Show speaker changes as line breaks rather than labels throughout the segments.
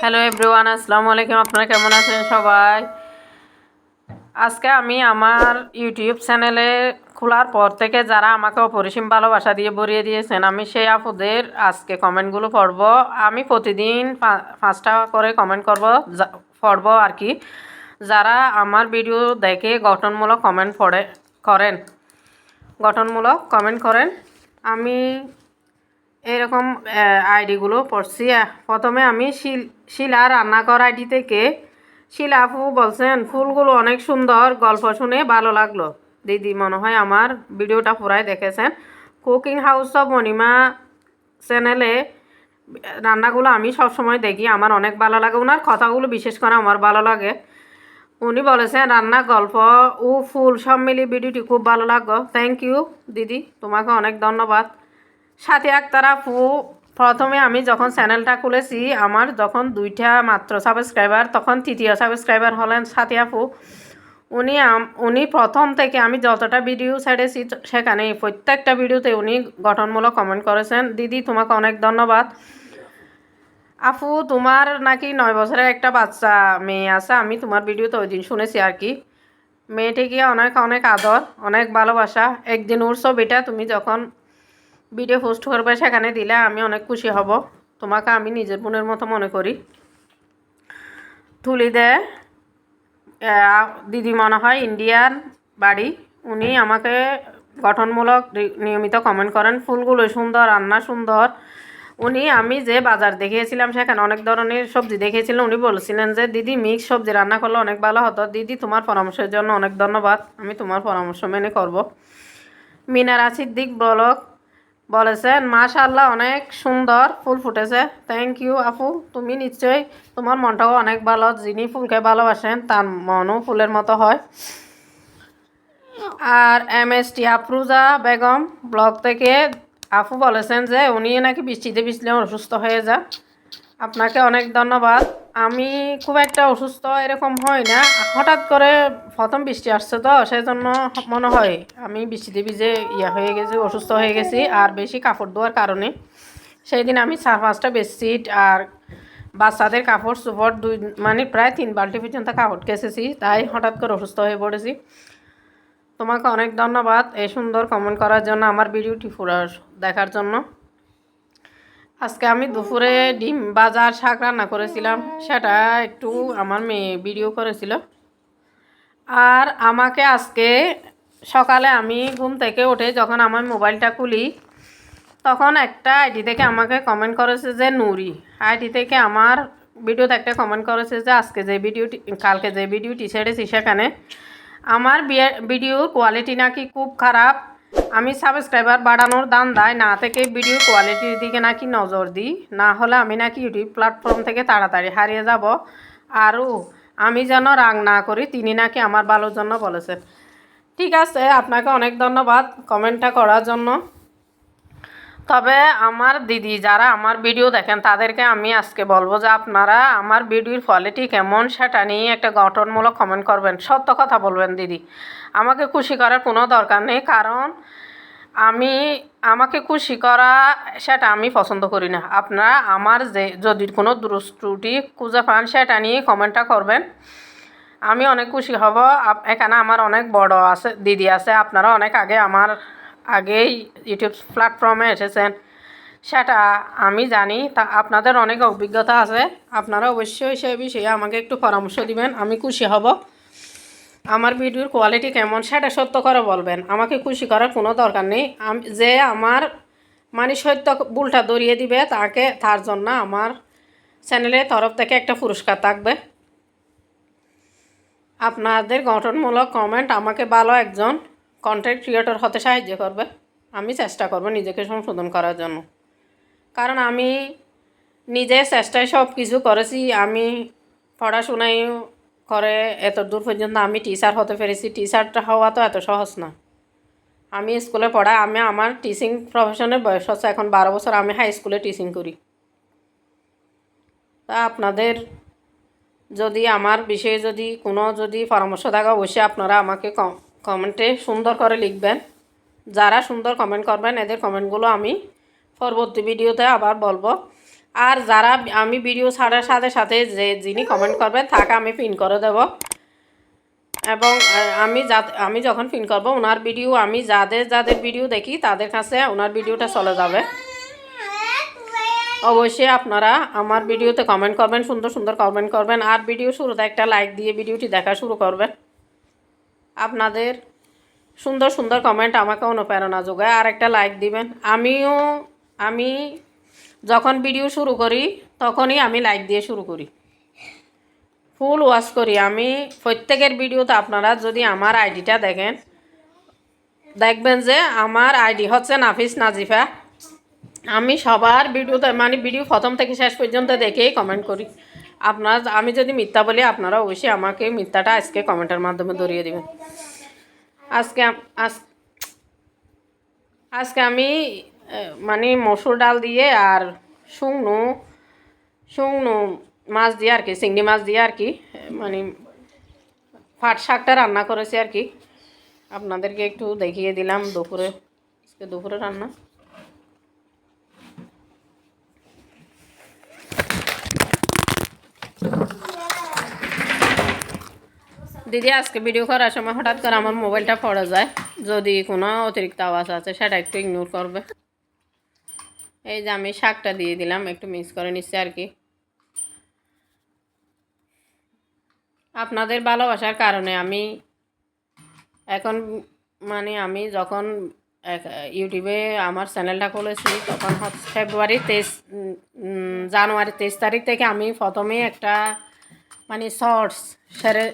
Hello everyone আসসালামু আলাইকুম। আপনারা কেমন আছেন সবাই? আজকে আমি আমার ইউটিউব চ্যানেলে খোলার পর থেকে যারা আমাকে অপরিসীম ভালোবাসা দিয়ে ভরিয়ে দিয়েছেন, আমি সেই আপুদের আজকে কমেন্টগুলো পড়ব। আমি প্রতিদিন পাঁচটা করে কমেন্ট করব পড়ব আর কি। যারা আমার ভিডিও দেখে গঠনমূলক কমেন্ট পড়ে, করেন, গঠনমূলক কমেন্ট করেন, আমি এরকম আইডিগুলো পড়ছি। প্রথমে আমি শিল, শিলা রান্নাঘর আইডি থেকে শিলা বলছেন, ফুলগুলো অনেক সুন্দর, গল্প শুনে ভালো লাগল। দিদি মনে হয় আমার ভিডিওটা পুরাই দেখেছেন। কুকিং হাউস অফ মণিমা চ্যানেলে রান্নাগুলো আমি সবসময় দেখি। আমার অনেক ভালো লাগে। ওনার কথাগুলো বিশেষ করে আমার ভালো লাগে। উনি বলেছেন, রান্না, গল্প ও ফুল সব মিলিয়ে ভিডিওটি খুব ভালো লাগল। থ্যাংক ইউ দিদি। তোমাকে অনেক ধন্যবাদ। সাথে আক্তার আপু প্রথমে আমি যখন চ্যানেলটা খুলেছি, আমার যখন দুইটা মাত্র সাবস্ক্রাইবার, তখন তৃতীয় সাবস্ক্রাইবার হলেন সাথী আপু। উনি উনি প্রথম থেকে আমি যতটা ভিডিও ছেড়েছি সেখানে প্রত্যেকটা ভিডিওতে উনি গঠনমূলক কমেন্ট করেছেন। দিদি, তোমাকে অনেক ধন্যবাদ। আপু, তোমার নাকি নয় বছরের একটা বাচ্চা মেয়ে আছে, আমি তোমার ভিডিওতে ওই দিন শুনেছি আর কি। মেয়েটিকে অনেক অনেক আদর, অনেক ভালোবাসা। একদিন ওর ছবিটা তুমি যখন ভিডিও পোস্ট করবে সেখানে দিলে আমি অনেক খুশি হব। তোমাকে আমি নিজের বোনের মতো মনে করি। তুলি দে। দিদি মনে হয় ইন্ডিয়ান বাড়ি। উনি আমাকে গঠনমূলক নিয়মিত কমেন্ট করেন, ফুলগুলো সুন্দর, রান্না সুন্দর। উনি, আমি যে বাজার দেখিয়েছিলাম সেখানে অনেক ধরনের সবজি দেখিয়েছিলেন উনি বলছিলেন যে, দিদি মিক্স সবজি রান্না করলে অনেক ভালো হতো। দিদি, তোমার পরামর্শের জন্য অনেক ধন্যবাদ। আমি তোমার পরামর্শ মেনে করব। মিনারা সিদ্দিক ব্লক বলেছেন মাশাল্লাহ অনেক সুন্দর ফুল ফুটেছে। থ্যাংক ইউ আপু। তুমি নিশ্চয়ই তোমার মনটাও অনেক ভালো। যিনি ফুলকে ভালোবাসেন, তার মনও ফুলের মতো হয়। আর M S T Afruza Begum, blog থেকে আপু বলেছেন যে, উনি নাকি বৃষ্টিতে ভিজলে অসুস্থ হয়ে যান। আপনাকে অনেক ধন্যবাদ। আমি খুব একটা অসুস্থ এরকম হয় না। হঠাৎ করে প্রথম বৃষ্টি আসছে তো, সেজন্য মনে হয় আমি বৃষ্টিতে ভিজে ইয়া হয়ে গেছি, অসুস্থ হয়ে গেছি, আর বেশি কাপড় ধোয়ার কারণে। সেই দিন আমি চার পাঁচটা বেডশিট আর বাচ্চাদের কাপড় চোপড় দুই মানে প্রায় তিন বালতি পর্যন্ত কাপড় কেসেছি তাই হঠাৎ করে অসুস্থ হয়ে পড়েছি। তোমাকে অনেক ধন্যবাদ এই সুন্দর কমেন্ট করার জন্য, আমার ভিডিওটি পুরো দেখার জন্য। আজকে আমি দুপুরে ডিম বাজার শাক রান্না করেছিলাম। সেটা একটু আমার মেয়ে ভিডিও করেছিল। আর আমাকে আজকে সকালে আমি ঘুম থেকে উঠে যখন আমার মোবাইলটা খুলি, তখন একটা আইডি থেকে আমাকে কমেন্ট করেছে যে নুরি। আইডি থেকে আমার ভিডিওতে একটা কমেন্ট করেছে যে আজকে যে ভিডিওটি কালকে যে ভিডিওটি ছেড়েছি সেখানে, আমার ভিডিওর কোয়ালিটি নাকি খুব খারাপ। আমি সাবস্ক্রাইবার বাড়ানোর দান দায় না থেকে ভিডিও কোয়ালিটির দিকে নাকি নজর দিই, না হলে আমি নাকি ইউটিউব প্ল্যাটফর্ম থেকে তাড়াতাড়ি হারিয়ে যাব। আরও আমি যেন রাগ না করি, তিনি নাকি আমার ভালোর জন্য বলেছেন। ঠিক আছে, আপনাকে অনেক ধন্যবাদ কমেন্টটা করার জন্য। তবে আমার দিদি যারা আমার ভিডিও দেখেন, তাদেরকে আমি আজকে বলব যে আপনারা আমার ভিডিওর কোয়ালিটি কেমন সেটা নিয়ে একটা গঠনমূলক কমেন্ট করবেন। সত্য কথা বলবেন দিদি। আমাকে খুশি করার কোনো দরকার নেই, কারণ আমি, আমাকে খুশি করা সেটা আমি পছন্দ করি না। আপনারা আমার যে, যদি কোনো দুরুস ত্রুটি খুঁজে পান, সেটা নিয়ে কমেন্টটা করবেন। আমি অনেক খুশি হব। এখানে আমার অনেক বড় আছে, দিদি আছে। আপনারা অনেক আগে আমার আগেই ইউটিউব প্ল্যাটফর্মে এসেছেন। সেটা আমি জানি, তা আপনাদের অনেক অভিজ্ঞতা আছে। আপনারা অবশ্যই সে বিষয়ে আমাকে একটু পরামর্শ দিবেন, আমি খুশি হব। আমার ভিডিওর কোয়ালিটি কেমন, সেটা সত্য করে বলবেন। আমাকে খুশি করার কোনো দরকার নেই। আমি, যে আমার মানে সত্য ভুলটা ধরিয়ে দিবে, তাকে, তার জন্য আমার চ্যানেলের তরফ থেকে একটা পুরস্কার থাকবে। আপনাদের গঠনমূলক কমেন্ট আমাকে ভালো একজন কন্টেন্ট ক্রিয়েটর হতে সাহায্য করবে, আমি চেষ্টা করব নিজেকে সংশোধন করার জন্য। কারণ আমি নিজে চেষ্টায় সব কিছু করেছি, আমি পড়াশোনায় করে এত দূর পর্যন্ত আমি টিচার হতে পেরেছি টিচারটা হওয়া তো এত সহজ না। আমি স্কুলে পড়া, আমি আমার টিচিং প্রফেশনের বয়স হচ্ছে এখন বারো বছর, আমি হাই স্কুলে টিচিং করি। তা আপনাদের যদি, আমার বিষয়ে যদি কোনো যদি পরামর্শ থাকে, অবশ্যই আপনারা আমাকে কম- কমেন্টে সুন্দর করে লিখবেন। যারা সুন্দর কমেন্ট করবেন, এদের কমেন্টগুলো আমি পরবর্তী ভিডিওতে আবার বলব। আর যারা আমি ভিডিও ছাড়ার সাথে সাথে যে যিনি কমেন্ট করবেন, তাকে আমি পিন করে দেব। এবং আমি যা আমি যখন পিন করব, ওনার ভিডিও, আমি যাদের যাদের ভিডিও দেখি, তাদের কাছে ওনার ভিডিওটা চলে যাবে। অবশ্যই আপনারা আমার ভিডিওতে কমেন্ট করবেন, সুন্দর সুন্দর কমেন্ট করবেন। আর ভিডিও শুরুতে একটা লাইক দিয়ে ভিডিওটি দেখা শুরু করবেন। আপনাদের সুন্দর সুন্দর কমেন্ট আমাকে অনুপ্রেরণা যোগায়। আর একটা লাইক দিবেন। আমিও, আমি যখন ভিডিও শুরু করি, তখনই আমি লাইক দিয়ে শুরু করি। ফুল ওয়াশ করি। আমি প্রত্যেকের ভিডিওতে আপনারা যদি আমার আইডিটা দেখেন, দেখবেন যে আমার আইডি হচ্ছে নাফিস, নাজিফা। আমি সবার ভিডিওতে মানে ভিডিও প্রথম থেকে শেষ পর্যন্ত দেখেই কমেন্ট করি। আপনার, আমি যদি মিথ্যা বলি, আপনারা অবশ্যই আমাকে মিথ্যাটা আজকে কমেন্টের মাধ্যমে ধরিয়ে দেবেন। আজকে আজ, আজকে আমি মানে মসুর ডাল দিয়ে আর শুকনো শুকনো মাছ দিয়ে আর কি, চিংড়ি মাছ দিয়ে আর কি মানে ফাট শাকটা রান্না করেছি আর কি। আপনাদেরকে একটু দেখিয়ে দিলাম দুপুরে, আজকে দুপুরে রান্না। দিদি, আজকে ভিডিও করার সময় হঠাৎ করে আমার মোবাইলটা পড়ে যায়। যদি কোনো অতিরিক্ত আওয়াজ আছে, সেটা একটু ইগনোর করবে। এই যে আমি শাকটা দিয়ে দিলাম, একটু মিক্স করে নিচ্ছি আর কি। আপনাদের ভালোবাসার কারণে আমি এখন মানে আমি যখন ইউটিউবে আমার চ্যানেলটা খুলেছি, তখন ফেব্রুয়ারি তেইশ জানুয়ারি তেইশ তারিখ থেকে আমি প্রথমেই একটা মানে শর্টস সেরে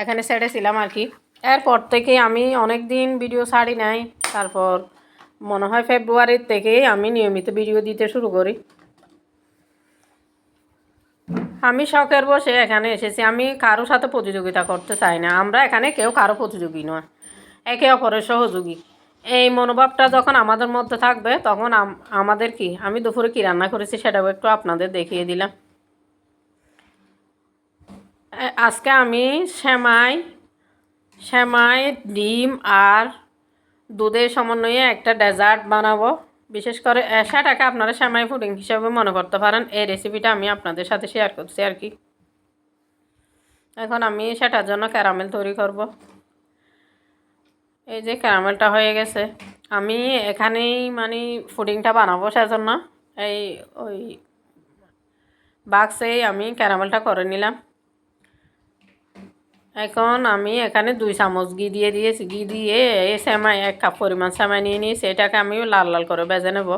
এখানে ছেড়েছিলাম আর কি। এরপর থেকে আমি অনেক দিন ভিডিও ছাড়ি নাই। তারপর মনে হয় ফেব্রুয়ারির থেকেই আমি নিয়মিত ভিডিও দিতে শুরু করি। আমি শখের বসে এখানে এসেছি। আমি কারোর সাথে প্রতিযোগিতা করতে চাই না। আমরা এখানে কেউ কারও প্রতিযোগী নয়। একে অপরের সহযোগী। এই মনোভাবটা যখন আমাদের মধ্যে থাকবে, তখন আমাদের কি? আমি দুপুরে কি রান্না করেছি সেটাও একটু আপনাদের দেখিয়ে দিলাম। আজকে আমি সেমাই সেমাই, ডিম আর দুধের সমন্বয়ে একটা ডেজার্ট বানাবো। বিশেষ করে সেটাকে আপনারা সেমাই পুডিং হিসেবে মনে করতে পারেন। এই রেসিপিটা আমি আপনাদের সাথে শেয়ার করছি আর কি। এখন আমি সেটার জন্য ক্যারামেল তৈরি করব। এই যে ক্যারামেলটা হয়ে গেছে। আমি এখানেই মানে ফুডিংটা বানাবো সেজন্য। এই ওই বাক্সেই আমি ক্যারামেলটা করে নিলাম। এখন আমি এখানে দুই চামচ ঘি দিয়ে দিয়েছি। ঘি দিয়ে এই সেমাই, এক কাপ পরিমাণ সেমাই নিয়ে নিয়েছি। এটাকে আমি লাল লাল করে বেজে নেব।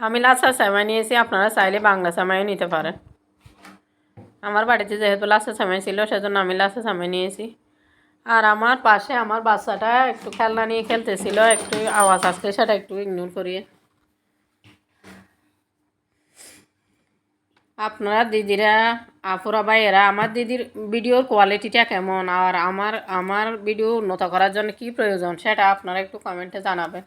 আমি লাচ্ছা সেমাই নিয়েছি, আপনারা চাইলে বাংলা সেমাইও নিতে পারেন। আমার বাড়িতে যেহেতু লাচ্ছা সেমাই ছিল, সেজন্য আমি লাচ্ছা সেমাই নিয়েছি। আর আমার পাশে আমার বাচ্চাটা একটু খেলনা নিয়ে খেলতেছিল, একটু আওয়াজ আসছে সেটা একটু ইগনোর করিয়ে। আপনারা দিদিরা, আপুরা, ভাইয়েরা, আমার দিদির ভিডিওর কোয়ালিটিটা কেমন? আর আমার আমার ভিডিও উন্নত করার জন্য কি প্রয়োজন? সেটা আপনারা একটু কমেন্টে জানাবেন।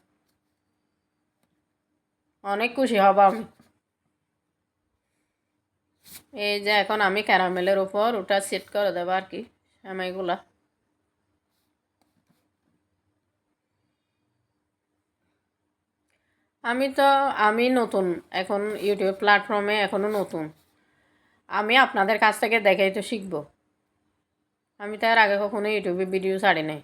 অনেক খুশি হব আমি। এই যে এখন আমি ক্যারামেলের উপর ওটা সেট করে দেবো আর কি সেমাইগুলা আমি তো, আমি নতুন এখন ইউটিউব প্ল্যাটফর্মে এখনও নতুন। আমি আপনাদের কাছ থেকে দেখেই তো শিখব। আমি তো আর আগে কখনো ইউটিউবে ভিডিও ছাড়ি নাই।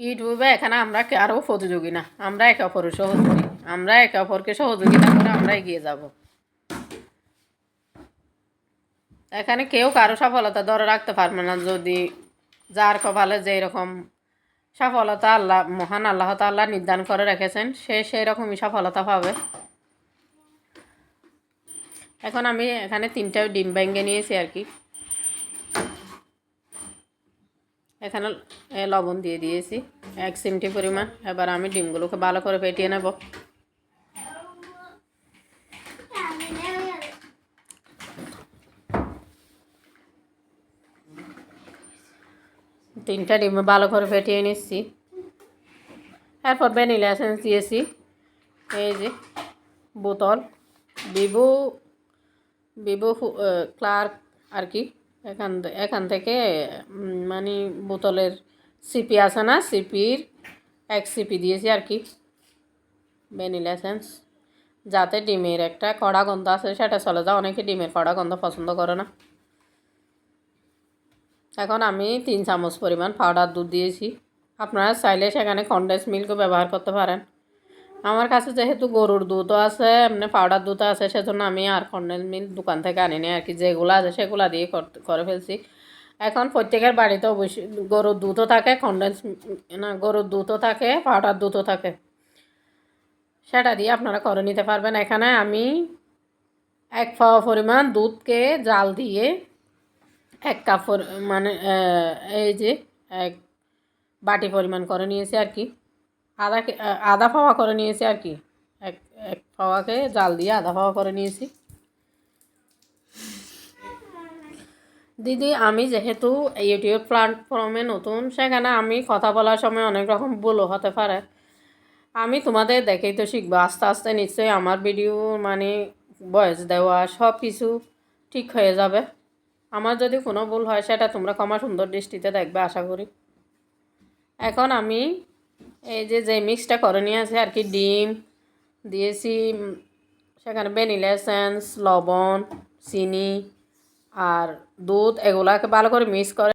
ইউটিউবে এখানে আমরা কারও প্রতিযোগী না, আমরা একে অপরের সহযোগী। আমরা একে অপরকে সহযোগিতা করে আমরা এগিয়ে যাব। এখানে কেউ কারও সফলতা ধরে রাখতে পারবে না যদি যার কপালে যেই রকম সফলতা আল্লাহ, মহান আল্লাহ তাল্লাহ নির্ধারণ করে রেখেছেন। সে সেই রকমই সফলতা পাবে। এখন আমি এখানে তিনটা ডিম ভেঙে নিয়েছি আর কি। এখানে লবণ দিয়ে দিয়েছি, এক চিমটি পরিমাণ। এবার আমি ডিমগুলোকে ভালো করে পেটিয়ে নেব। তিনটা ডিম ভালো করে ফেটিয়ে নিচ্ছি। এরপর ভ্যানিলা এসেন্স দিয়েছি। এই যে বোতল ভিভো ভিভো ক্লার্ক আর কি, এখান এখান থেকে মানে বোতলের সিপি আছে না, সিপির এক সিপি দিয়েছি আর কি, ভ্যানিলা এসেন্স। যাতে ডিমের একটা কড়া গন্ধ আছে সেটা চলে যায় অনেকে ডিমের কড়া গন্ধ পছন্দ করে না। এখন আমি তিন চামচ পরিমাণ পাউডার দুধ দিয়েছি। আপনারা চাইলে সেখানে কনডেন্স মিল্কও ব্যবহার করতে পারেন। আমার কাছে যেহেতু গরুর দুধও আছে, এমনি পাউডার দুধ আছে, সেজন্য আমি আর কন্ডেন্স মিল্ক দোকান থেকে আনিনি আর কি। যেগুলো আছে সেগুলো দিয়ে করে ফেলছি। এখন প্রত্যেকের বাড়িতে অবশ্যই গরুর দুধও থাকে কন্ডেন্স না, গরুর দুধও থাকে পাউডার দুধও থাকে। সেটা দিয়ে আপনারা করে নিতে পারবেন। এখানে আমি এক পাওয়া পরিমাণ দুধকে জাল দিয়ে এক কাপ পরি- মানে এই যে এক বাটি পরিমাণ করে নিয়েছি আর কি। আধা কে- আহ, আধা পাওয়া করে নিয়েছি আর কি। এক এক পাওয়াকে জাল দিয়ে আধা পাওয়া করে নিয়েছি। দিদি আমি যেহেতু ইউটিউব প্ল্যাটফর্মে নতুন সেখানে আমি কথা বলার সময় অনেক রকম ভুলও হতে পারে। আমি তোমাদের দেখেই তো শিখব আস্তে আস্তে নিশ্চয়ই আমার ভিডিও মানে ভয়েস দেওয়া সব কিছু ঠিক হয়ে যাবে। আমার যদি কোনো ভুল হয়, সেটা তোমরা ক্ষমা সুন্দর দৃষ্টিতে দেখবে, আশা করি। এখন আমি এই যে যে মিক্সটা করে নিয়ে আছে আর কি ডিম দিয়েছি সেখানে ভ্যানিলা এসেন্স, লবণ, চিনি আর দুধ, এগুলাকে ভালো করে মিক্স করে